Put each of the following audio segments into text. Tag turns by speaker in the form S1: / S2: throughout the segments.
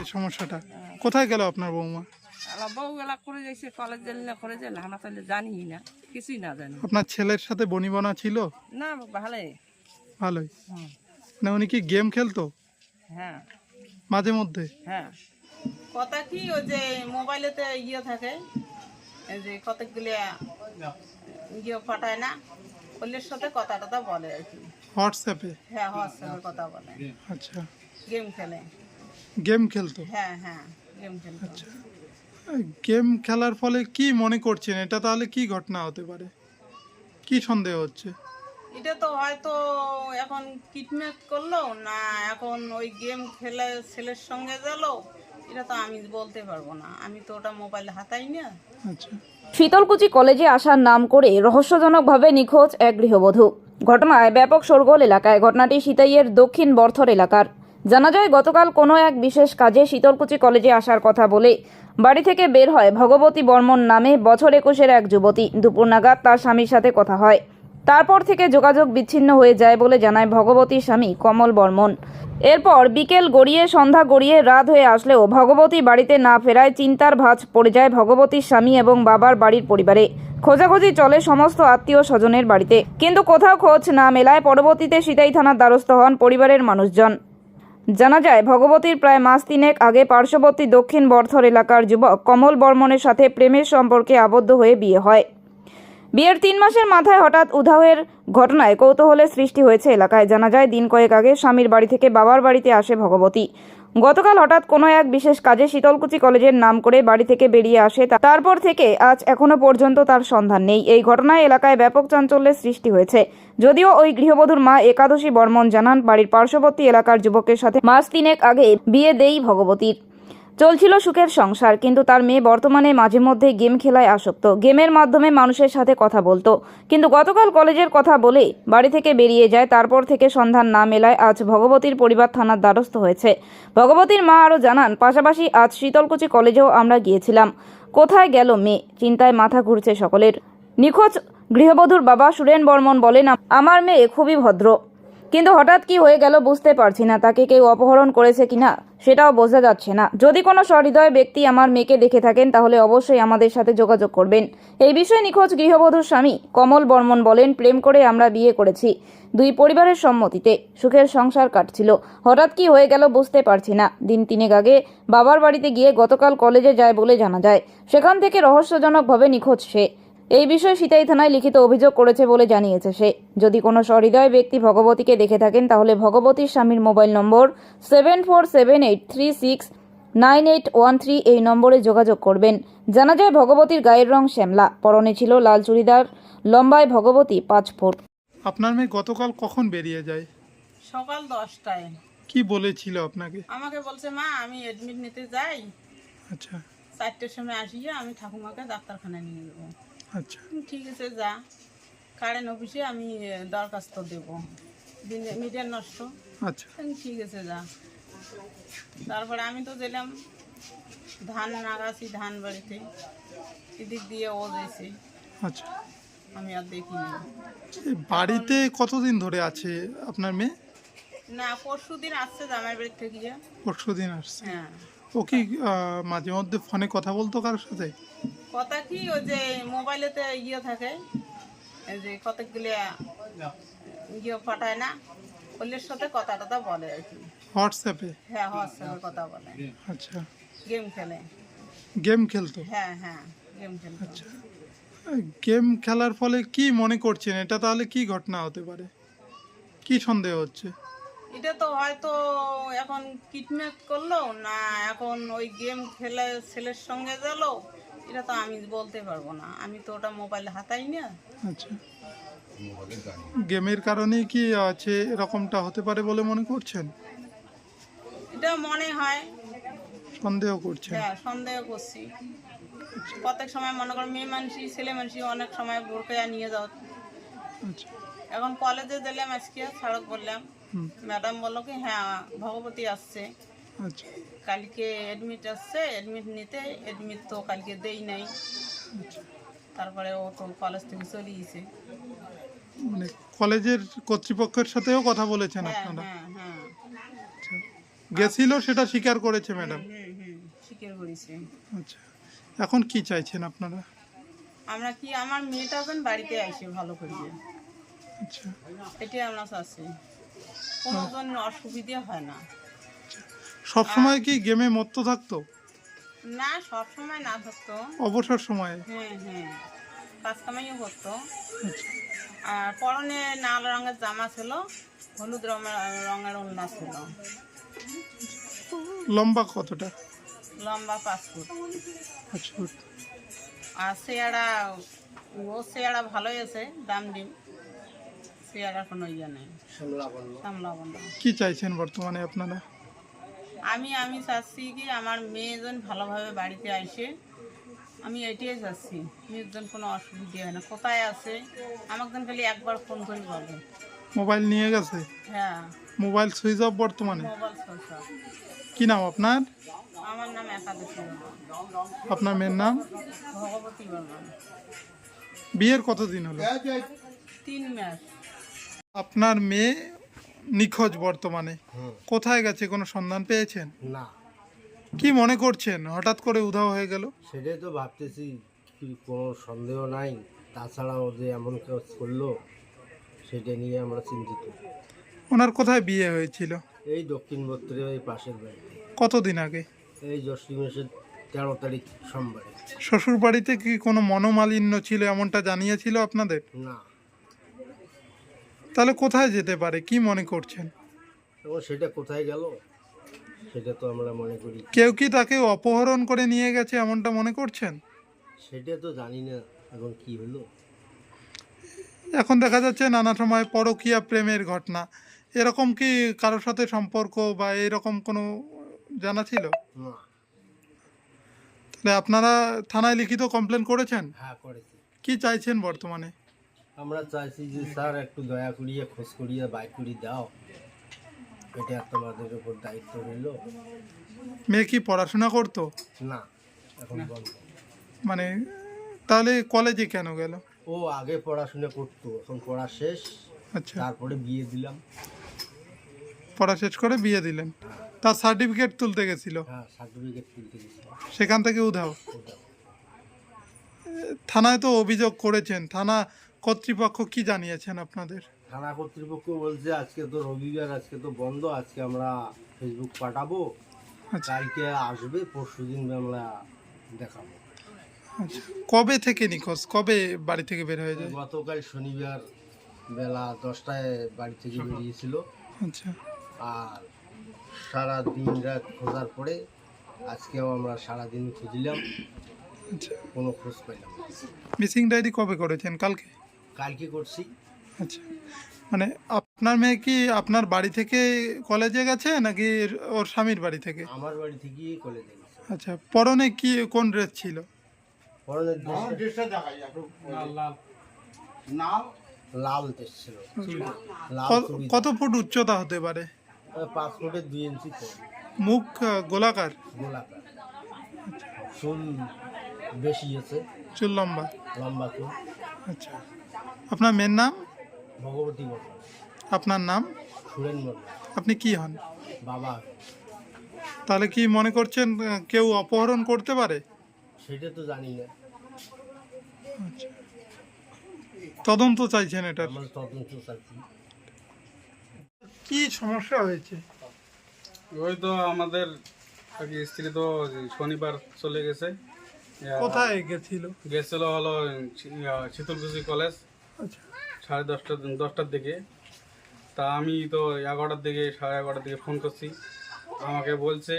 S1: এই সমস্যাটা। কোথায় গেল আপনার বৌমা?
S2: বউ এলা করে যাইছে কলেজ করে যে লানা তাহলে জানি না কিছুই না জানি।
S1: আপনার ছেলের সাথে বনিবনা ছিল?
S2: না ভালো
S1: ভালোই।
S2: হুম।
S1: মানে উনি কি গেম খেলতো?
S2: হ্যাঁ।
S1: মাঝে মধ্যে?
S2: হ্যাঁ। কথা কি ওই যে মোবাইলেতে ইয়ে থাকে এই যে কতগুলি ইয়ে পাঠায় না ওদের সাথে কথা টথা বলে আর কি।
S1: হোয়াটসঅ্যাপে?
S2: হ্যাঁ হোয়াটসঅ্যাপে কথা বলে।
S1: আচ্ছা।
S2: গেম খেলে।
S1: গেম খেলতো?
S2: হ্যাঁ হ্যাঁ গেম খেলতে।
S1: আচ্ছা। গেম খেলার ফলে কি মনে করছেন? এটা তাহলে কি ঘটনা হতে পারে? কি সন্দেহ হচ্ছে?
S2: এটা তো হয়তো এখন কিডন্যাপ করল না এখন ওই গেম খেলে ছেলের সঙ্গে গেল। এটা তো আমি বলতে পারব না। আমি তো ওটা মোবাইল হাতাই না।
S1: আচ্ছা।
S3: শীতলকুচি কলেজে আসার নাম করে রহস্যজনকভাবে নিখোঁজ এক গৃহবধূ। ঘটনায় ব্যাপক শোরগোল এলাকায়। ঘটনাটি সিতাইয়ের দক্ষিণ বর্থর এলাকার। জানা যায়, গতকাল কোনো এক বিশেষ কাজে শীতলকুচি কলেজে আসার কথা বলে বাড়ি থেকে বের হয় ভগবতী বর্মন নামে বছর একুশের এক যুবতী। দুপুর নাগাদ তার স্বামীর সাথে কথা হয়। তারপর থেকে যোগাযোগ বিচ্ছিন্ন হয়ে যায় বলে জানায় ভগবতীর স্বামী কমল বর্মন। এরপর বিকেল গড়িয়ে সন্ধ্যা গড়িয়ে রাত হয়ে আসলেও ভগবতী বাড়িতে না ফেরায় চিন্তার ভাঁজ পড়ে যায় ভগবতীর স্বামী এবং বাবার বাড়ির পরিবারে। খোঁজাখুঁজি চলে সমস্ত আত্মীয় স্বজনের বাড়িতে। কিন্তু কোথাও খোঁজ না মেলায় পরবর্তীতে সিতাই থানার দ্বারস্থ হন পরিবারের মানুষজন। জানা যায়, ভগবতীর প্রায় মাস তিনেক আগে পার্শ্ববর্তী দক্ষিণ বর্ধর এলাকার যুবক কমল বর্মনের সাথে প্রেমের সম্পর্কে আবদ্ধ হয়ে বিয়ে হয়। বিয়ের তিন মাসের মাথায় হঠাৎ উধাওয়ের ঘটনায় কৌতূহলের সৃষ্টি হয়েছে এলাকায়। জানা যায়, দিন কয়েক আগে স্বামীর বাড়ি থেকে বাবার বাড়িতে আসে ভগবতী। গতকাল হঠাৎ কোনো এক বিশেষ কাজে শীতলকুচি কলেজের নাম করে বাড়ি থেকে বেরিয়ে আসে তারপর থেকে আজ এখনও পর্যন্ত তার সন্ধান নেই। এই ঘটনায় এলাকায় ব্যাপক চাঞ্চল্যের সৃষ্টি হয়েছে। যদিও ওই গৃহবধূর মা একাদশী বর্মন জানান, বাড়ির পার্শ্ববর্তী এলাকার যুবকের সাথে মাস তিনেক আগে বিয়ে দেই ভগবতীর। চলছিল সুখের সংসার, কিন্তু তার মেয়ে বর্তমানে মাঝে মধ্যে গেম খেলায় আসক্ত। গেমের মাধ্যমে মানুষের সাথে কথা বলতো। কিন্তু গতকাল কলেজের কথা বলে বাড়ি থেকে বেরিয়ে যায়, তারপর থেকে সন্ধান না মেলায় আজ ভগবতীর পরিবার থানার দ্বারস্থ হয়েছে। ভগবতীর মা আরও জানান, পাশাপাশি আজ শীতলকুচি কলেজেও আমরা গিয়েছিলাম। কোথায় গেল মেয়ে? চিন্তায় মাথা ঘুরছে সকলের। নিখোঁজ গৃহবধূর বাবা সুরেন বর্মন বলেন, আমার মেয়ে খুবই ভদ্র। কিন্তু হঠাৎ কি হয়ে গেল বুঝতে পারছি না, তাকে কেউ অপহরণ করেছে কিনা সেটাও বোঝা যাচ্ছে না। যদি কোনো সহৃদয় ব্যক্তি আমার মেয়েকে দেখে থাকেন, তাহলে অবশ্যই আমাদের সাথে যোগাযোগ করবেন। এই বিষয়ে নিখোঁজ গৃহবধূর স্বামী কমল বর্মন বলেন, প্রেম করে আমরা বিয়ে করেছি দুই পরিবারের সম্মতিতে। সুখের সংসার কাটছিল। হঠাৎ কি হয়ে গেল বুঝতে পারছি না। দিন তিনেক আগে বাবার বাড়িতে গিয়ে গতকাল কলেজে যায় বলে জানা যায়। সেখান থেকে রহস্যজনকভাবে নিখোঁজ সে। এই বিষয়ে সিতাই থানায় লিখিত অভিযোগ করেছে বলে জানিয়েছে সে। যদি কোনো সহৃদয় ব্যক্তি ভগবতীকে দেখে থাকেন তাহলে ভগবতীর স্বামীর mobile number seven four seven eight three six nine eight one three এই নম্বরে যোগাযোগ করবেন। জানা যায় ভগবতীর গায়ের রং শ্যামলা পরনে ছিল লাল চুড়িদার লম্বায় ভগবতী পাঁচ ফুট।
S1: আপনার মেয়ে গতকাল কখন বেরিয়ে যায়?
S2: সকাল দশটায়।
S1: কি বলেছিল আপনাকে?
S2: আমাকে বলছে মা আমি এডমিট নিতে যাই।
S1: আচ্ছা।
S2: চারটের সময় আসিয়ে আমি ঠাকুমাকে ডাক্তারখানায় নিয়ে যাব।
S1: আচ্ছা।
S2: ঠিক আছে যা। কারেন্ট অফিসে আমি দরখাস্ত দেবো। মিটার নষ্ট।
S1: আচ্ছা।
S2: ঠিক আছে যা। তারপরে আমি তো গেলাম ধান নাগাছি ধান বাড়িতে। এদিক দিয়ে ও গেছে।
S1: আচ্ছা।
S2: আমি আর দেখিনি।
S1: বাড়িতে কতদিন ধরে আছে আপনার মেয়ে?
S2: না পরশু দিন আসছে জামাই বাড়ি থেকে।
S1: পরশু দিন আসছে।
S2: হ্যাঁ।
S1: ও কি মাঝে মধ্যে ফোনে কথা বলতো কারোর সাথে?
S2: কথা কি? ওই যে মোবাইলেতে ইয়ে থাকে। এই যে কতগুলি ইয়ে পাঠায় না ওদের সাথে কথা টথা বলে আর কি।
S1: হোয়াটসঅ্যাপে?
S2: হ্যাঁ হোয়াটসঅ্যাপে কথা বলে।
S1: আচ্ছা।
S2: গেম খেলে।
S1: গেম খেলতো?
S2: হ্যাঁ হ্যাঁ গেম খেলতে।
S1: আচ্ছা। গেম খেলার ফলে কি মনে করছেন? এটা তাহলে কি ঘটনা হতে পারে? কি সন্দেহ হচ্ছে?
S2: এটা তো হয়তো এখন কিডন্যাপ করল না এখন ওই গেম খেলে ছেলের সঙ্গে গেল এটা তো আমি বলতে পারব না। আমি তো ওটা মোবাইল হাতাই না।
S1: আচ্ছা। গেমের কারণেই কি আছে এরকমটা হতে পারে বলে মনে করছেন?
S2: এটা মনে হয়।
S1: সন্দেহ করছেন?
S2: হ্যাঁ সন্দেহ করছি। প্রত্যেক সময় মনে করো মেয়ে মানুষই ছেলে মানুষই অনেক সময় বোরকে নিয়ে যাও।
S1: আচ্ছা।
S2: এখন কলেজে দিলাম আজকে সড়ক বললাম। ম্যাডাম বলল কি হ্যাঁ ভগবতী আসছে।
S1: আচ্ছা।
S2: কালকে অ্যাডমিট আসছে অ্যাডমিট নিতে অ্যাডমিট তো কালকে দেই নাই।
S1: আচ্ছা।
S2: তারপরে ও তো কলেজ থেকে চলে গেছে।
S1: মানে কলেজের কর্তৃপক্ষের সাথেও কথা বলেছেন
S2: হ্যাঁ
S1: আপনারা?
S2: হ্যাঁ হ্যাঁ।
S1: গেছিল সেটা স্বীকার করেছে ম্যাডাম?
S2: স্বীকার করেছে।
S1: আচ্ছা। এখন কি চাইছেন আপনারা?
S2: আমরা কি আমার মেয়েটা যেন বাড়িতে আসে ভালো করে
S1: আচ্ছা।
S2: এটাই আমরা চাচ্ছি। কোনো জন্য অসুবিধা হয় না।
S1: সব সময় কি গেমে মত্ত থাকতো?
S2: না সব সময় না থাকতো।
S1: অবসর সময়ে?
S2: হ্যাঁ হ্যাঁ। কাজ কামাইও করতো। আর পরনে লাল রঙের জামা ছিল হলুদ রঙের রঙের ওড়না ছিল।
S1: লম্বা কতটা?
S2: লম্বা পাঁচ ফুট।
S1: পাঁচ ফুট।
S2: আর চেয়ারা ও চেয়ারা ভালোই আছে দাম ডিম চেয়ারা কোনো ইয়ে নেই।
S1: কি চাইছেন বর্তমানে আপনারা?
S2: আমি আমি চাচ্ছি কি আমার মেয়েজন ভালোভাবে বাড়িতে আসে আমি এটাই চাচ্ছি মেয়েজন কোনো অসুবিধা হয় না। কোথায় আছে? আমাকে খালি একবার ফোন করে বলে।
S1: মোবাইল নিয়ে গেছে?
S2: হ্যাঁ।
S1: মোবাইল সুইচ অফ বর্তমানে? কি নাম আপনার?
S2: আমার নাম একাদশী
S1: আপনার মেয়ের নাম?
S2: ভগবতী বর্মন
S1: বিয়ের কতদিন হলো?
S2: তিন মাস।
S1: আপনার মেয়ে নিখোঁজ বর্তমানে। কোথায় গেছে? কোনো সন্ধান পেয়েছেন?
S4: না।
S1: কি মনে করছেন? হঠাৎ করে উধাও হয়ে গেল?
S4: সেটাই তো ভাবতেছি কি কোনো সন্দেহ নাই। তাছাড়া ও যে এমন কাজ করল সেটা নিয়ে আমরা চিন্তিত।
S1: ওনার কোথায় বিয়ে হয়েছিল?
S4: এই দক্ষিণ বত্তরে ওই পাশের বাড়িতে।
S1: কতদিন আগে?
S4: এই জ্যৈষ্ঠ মাসের তেরো তারিখ সোমবারে।
S1: শ্বশুর বাড়িতে কি কোনো মনোমালিন্য ছিল এমনটা জানিয়েছিল আপনাদের?
S4: না।
S1: তাহলে কোথায় যেতে পারে? কি মনে করছেন?
S4: এবং সেটা কোথায় গেল? সেটা তো আমরা মনে করি।
S1: কেউ কি তাকে অপহরণ করে নিয়ে গেছে এমনটা মনে করছেন?
S4: সেটা তো জানি না। এখন কি হলো?
S1: এখন দেখা যাচ্ছে নানা সময় পরকীয়া প্রেমের ঘটনা। এরকম কি কারোর সাথে সম্পর্ক বা এরকম কোনো জানা ছিল?
S4: না।
S1: তাহলে আপনারা থানায় লিখিত কমপ্লেন করেছেন?
S4: হ্যাঁ করেছি।
S1: কি চাইছেন বর্তমানে?
S4: আমরা চাইছি যে স্যার একটু দয়া করিয়ে খোঁজ করিয়ে বাইক করি দাও। এটা তোমাদের উপর দায়িত্ব রইল।
S1: মেয়ে কি পড়াশোনা করতো?
S4: না এখন বন্ধ।
S1: মানে তাহলে কলেজে কেন গেল?
S4: ও আগে পড়াশোনা করতো এখন পড়া শেষ।
S1: আচ্ছা।
S4: তারপরে বিয়ে দিলাম।
S1: পড়া শেষ করে বিয়ে দিলেন। তার সার্টিফিকেট তুলতে গেছিল?
S4: হ্যাঁ সার্টিফিকেট তুলতে গেছিলাম
S1: সেখান থেকে উধাও। থানায় তো অভিযোগ করেছেন। থানা কর্তৃপক্ষ কি জানিয়েছেন আপনাদের?
S4: থানা কর্তৃপক্ষ বলছে আজকে তো রবিবার আজকে তো বন্ধ আজকে আমরা ফেসবুক পাঠাবো।
S1: আচ্ছা।
S4: কালকে আসবে পরশু দিন আমরা দেখাবো।
S1: আচ্ছা। কবে থেকে নিখোঁজ? কবে বাড়ি থেকে বের হয়ে যায়?
S4: গতকাল শনিবার বেলা দশটায় বাড়ি থেকে বেরিয়েছিল।
S1: আচ্ছা।
S4: আর সারা দিন রাত খোঁজার পরে আজকেও আমরা সারা দিন খুঁজলাম।
S1: আচ্ছা।
S4: কোনো খোঁজ পেলাম না।
S1: মিসিং ডায়েরি কবে করেছেন? কালকে?
S4: কালকে করছি।
S1: আচ্ছা মানে আপনার মেয়ে কি আপনার বাড়ি থেকে কলেজে গেছে নাকি ওর স্বামীর বাড়ি থেকে?
S4: আমার বাড়ি থেকেই কলেজে গেছে।
S1: আচ্ছা পরনে কি কোন ড্রেস ছিল?
S4: পরনের ড্রেসটা লাল ড্রেস ছিল। লাল
S1: ক-
S4: চুড়িদার।
S1: কত ফুট উচ্চতা হতে পারে?
S4: পাঁচ দুই ইঞ্চি
S1: মুখ গোলাকার?
S4: গোলাকার। চুল বেশি আছে।
S1: চুল লম্বা?
S4: লম্বা চুল।
S1: আচ্ছা। আপনার মেয়ের নাম?
S4: ভগবতী বর্মন
S1: আপনার নাম?
S4: সুরেন বর্মন
S1: আপনি কি হন?
S4: বাবা।
S1: তাহলে কি মনে করছেন কেউ অপহরণ করতে পারে?
S4: সেটা তো জানি না।
S1: আচ্ছা। তদন্ত চাইছেন এটার
S4: আমরা তদন্ত
S1: কি সমস্যা হয়েছে?
S5: ওই তো আমাদের আর কি স্ত্রী তো শনিবার চলে গেছে।
S1: কোথায় গেছিল?
S5: গেছিল হলো শীতলকুচি কলেজ।
S1: আচ্ছা।
S5: সাড়ে দশটা দশটার দিকে। তা আমি তো এগারোটার দিকে সাড়ে এগারোটার দিকে ফোন করছি। আমাকে বলছে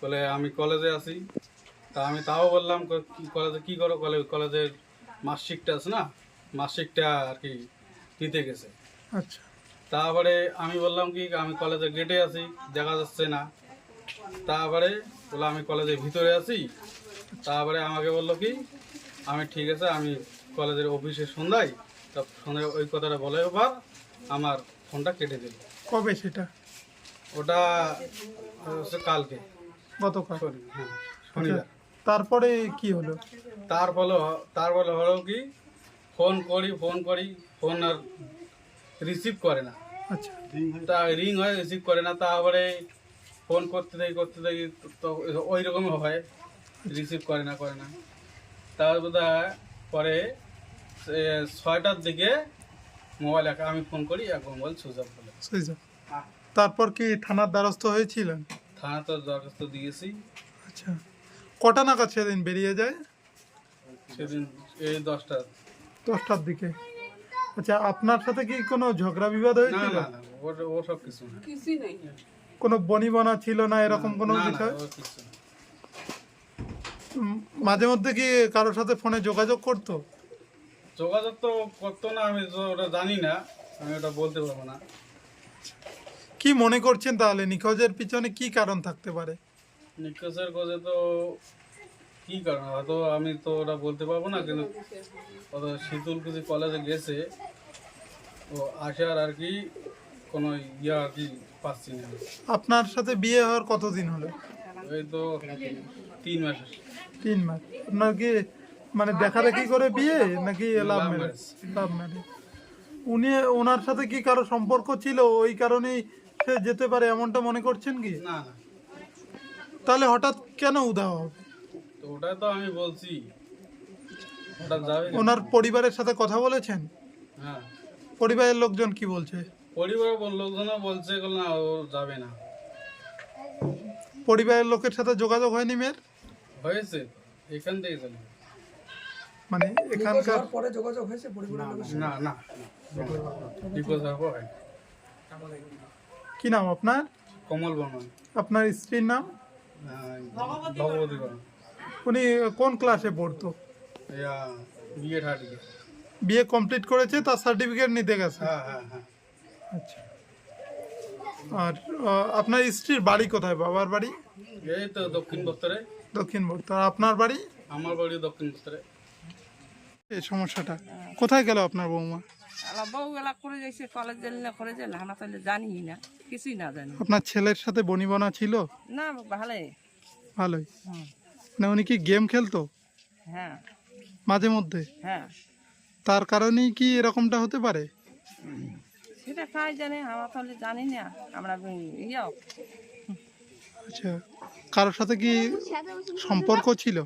S5: বলে আমি কলেজে আছি। তা আমি তাও বললাম কলেজে কী করো কলেজ কলেজের মার্কশিটটা আছে না? মার্কশিটটা আর কি দিতে গেছে।
S1: আচ্ছা।
S5: তারপরে আমি বললাম কি আমি কলেজের গেটে আছি দেখা যাচ্ছে না। তারপরে বলল আমি কলেজের ভিতরে আছি। তারপরে আমাকে বলল কি আমি ঠিক আছে আমি কলেজের অফিসে সন্ধ্যায় তা সন্ধ্যায় ওই কথাটা বলে এবার আমার ফোনটা কেটে দিল।
S1: কবে সেটা?
S5: ওটা হচ্ছে কালকে।
S1: গতকাল।
S5: শনি- হ্যাঁ, শনিবার।
S1: তারপরে কি হলো?
S5: তার ফলে হ- তার ফলে হলো কি ফোন করি ফোন করি ফোন আর রিসিভ করে না।
S1: আচ্ছা।
S5: তা রিং হয় রিসিভ করে না তারপরে ফোন করতে থাকি করতে থাকি তো- ওই রকমই হয়। রিসিভ করে না করে না। তারপরে পরে ছয়টার দিকে মোবাইল একা আমি ফোন করি এক মোবাইল সুইচ অফ বলে
S1: সুইচ অফ। তারপর কি থানার দ্বারস্থ হয়েছিলেন?
S5: থানা তো দরখাস্ত দিয়েছি।
S1: আচ্ছা। কটা নাগাদ সেদিন বেরিয়ে যায়?
S5: সেদিন এই দশটা।
S1: দশটার দিকে। আচ্ছা আপনার সাথে কি কোনো ঝগড়া বিবাদ হয়েছিল?
S5: না না ও সব কিছু না।
S1: কোনো বনিবনা ছিল না এরকম কোনো বিষয়?
S5: ও কিছু না।
S1: মাঝে মধ্যে কি কারোর সাথে ফোনে যোগাযোগ করতো?
S5: যোগাযোগ তো করতো না আমি তো ওটা জানি না আমি ওটা বলতে পারব না।
S1: কি মনে করছেন তাহলে? নিখোঁজের পিছনে কি কারণ থাকতে পারে?
S5: নিখোঁজের কোজে তো কি কারণ? হয়তো আমি তো ওটা বলতে পারব না কিন্তু শীতলকুচি কলেজে গেছে ও আসার আর কি কোনো ইয়ে আর কি পাচ্ছি না।
S1: আপনার সাথে বিয়ে হওয়ার কতদিন হলো?
S5: এই তো তিন মাস
S1: তিন মাস। আপনার কি মানে দেখা দেখি করে বিয়ে নাকি লাভ ম্যারেজ লাভ ম্যারেজ উনি ওনার সাথে কি কারও সম্পর্ক ছিল? ওই কারণেই সে যেতে পারে এমনটা মনে করছেন কি?
S5: না না।
S1: তাহলে হঠাৎ কেন হবে?
S5: তো ওটা তো আমি বলছি। ওটা যাবে না।
S1: ওনার পরিবারের সাথে কথা বলেছেন?
S5: হ্যাঁ।
S1: পরিবারের লোকজন কি বলছে?
S5: পরিবার লোকজনও বলছে বলে না ও যাবে না।
S1: পরিবারের লোকের সাথে যোগাযোগ হয়নি মেয়ের?
S5: হয়েছে? এখান থেকে চলে
S1: মানে এখানকার
S5: না না বিকজ হব হয়
S1: কি নাম আপনার?
S5: কমল বর্মন।
S1: আপনার স্ত্রীর নাম?
S5: ভগবতী বর্মন।
S1: উনি কোন ক্লাসে পড়তো?
S5: বিয়ে ঠাটিকে
S1: কমপ্লিট করেছে তার সার্টিফিকেট নিতে গেছে?
S5: হ্যাঁ হ্যাঁ হ্যাঁ।
S1: আচ্ছা। আর আপনার স্ত্রীর বাড়ি কোথায়? বাবার বাড়ি?
S5: এই তো দক্ষিণ বত্তরে
S1: দক্ষিণ বর্তমান আপনার বাড়ি?
S5: আমার বাড়ি দক্ষিণ
S1: এই সমস্যাটা। কোথায় গেল আপনার বৌমা?
S6: বউগুলা করে যাইছে কলেজ করে না তাহলে জানি না কিছুই না জানি।
S1: আপনার ছেলের সাথে বনিবনা ছিল?
S6: না ভালো
S1: ভালোই।
S6: হুম।
S1: মানে উনি কি গেম খেলতো?
S6: হ্যাঁ।
S1: মাঝে মধ্যে?
S6: হ্যাঁ।
S1: তার কারণেই কি এরকমটা হতে পারে?
S6: সেটা কাজ জানে আমরা তাহলে জানি না। আমরা ইয়ে।
S1: আচ্ছা কারোর সাথে কি সম্পর্ক ছিল?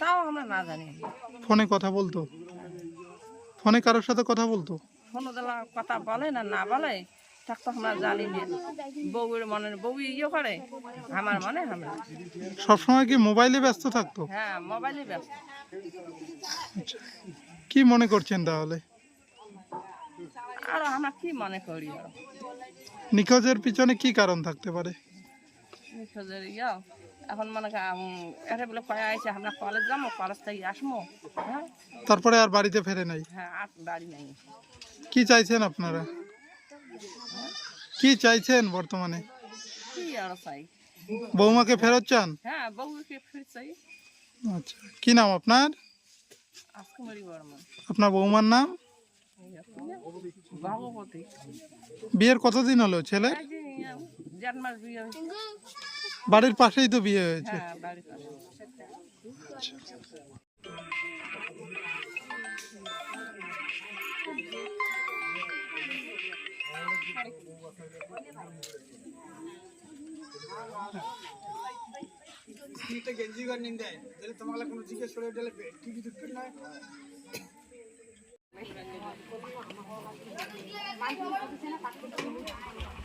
S6: তাও আমরা না জানি।
S1: ফোনে কথা বলতো? ফোনে কারোর সাথে কথা বলতো?
S6: দেলা কথা বলে না না বলে তা তো আমরা জানি না। বউয়ের মনে বউ ইয়ে করে আমার মনে আমরা।
S1: সবসময় কি মোবাইলে ব্যস্ত থাকতো?
S6: হ্যাঁ মোবাইলে ব্যস্ত।
S1: কি মনে করছেন তাহলে?
S6: আর আমরা কি মনে করি?
S1: নিখোঁজের পিছনে কি কারণ থাকতে পারে?
S6: নিখোঁজের ইয়ে। এখন মনে এটা বলে কয়ে আইছে আমরা কলেজ যাব কলেজ থেকে আসব। হ্যাঁ?
S1: তারপরে আর বাড়িতে ফেরে নাই?
S6: হ্যাঁ আর বাড়ি নেই।
S1: কি চাইছেন আপনারা? কি চাইছেন বর্তমানে?
S6: কি আর চাই?
S1: বৌমাকে ফেরত চান?
S6: হ্যাঁ বউকে ফির চাই।
S1: আচ্ছা কি নাম আপনার? আপনার বৌমার নাম? বিয়ের কতদিন হলো ছেলে
S6: বাড়ির পাশেই তো বিয়ে হয়েছে।
S1: হ্যাঁ বাড়ির গেঞ্জি ঘর নিন দেয়
S6: তাহলে তোমাকে কোনো জিজ্ঞেস করে পেয়ে ঠিকই যুক্ত নয়।